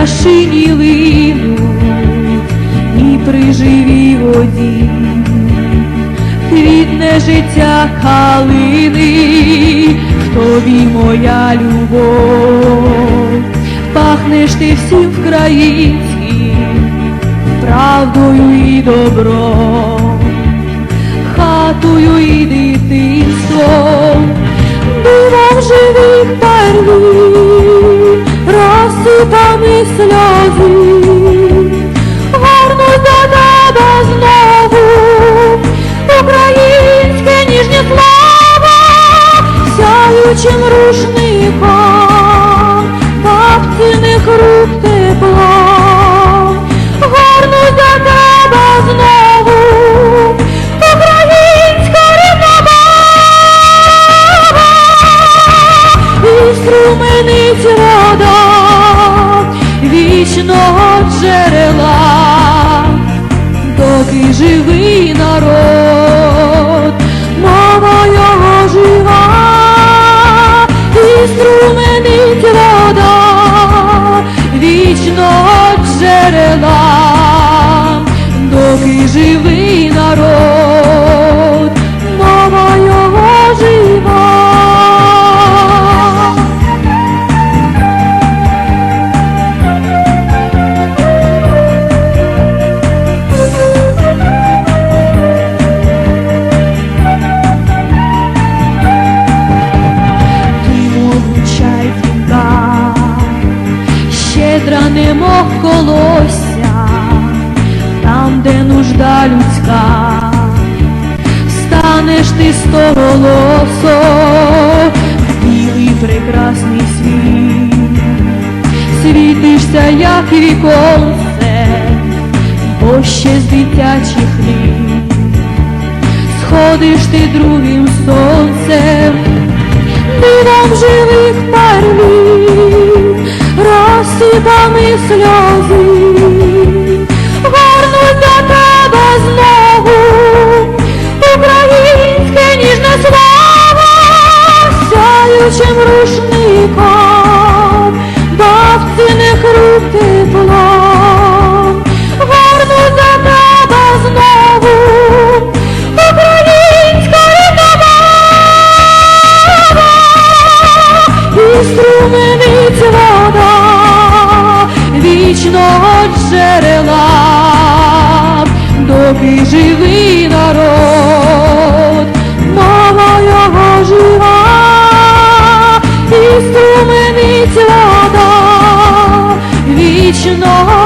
пташині линуть і при живій воді, квітне життя калини, в тобі моя любов, пахнеш ти всім вкраїнським, правдою і добром, хатою і дитинством, сяючим рушником, бабциних рук тепло, горнуть до тебе знову, українська рівнобава, і струменить вода вічного струменить вода вічного щедра немов колося, там, де нужда людська, станеш ти стоголосо, в білий прекрасний світ, світишся, як віконце, бо ще з дитячих літ, сходиш ти другим сонцем дивом живих мої сльози, Вернусь до тебе знову, українське ніжне слово, сяючим рушником, дав цінних рук тепло, Вернусь до тебе знову, українська рідна мова, і струми живий народ, мова його жива, і струменить вода вічного.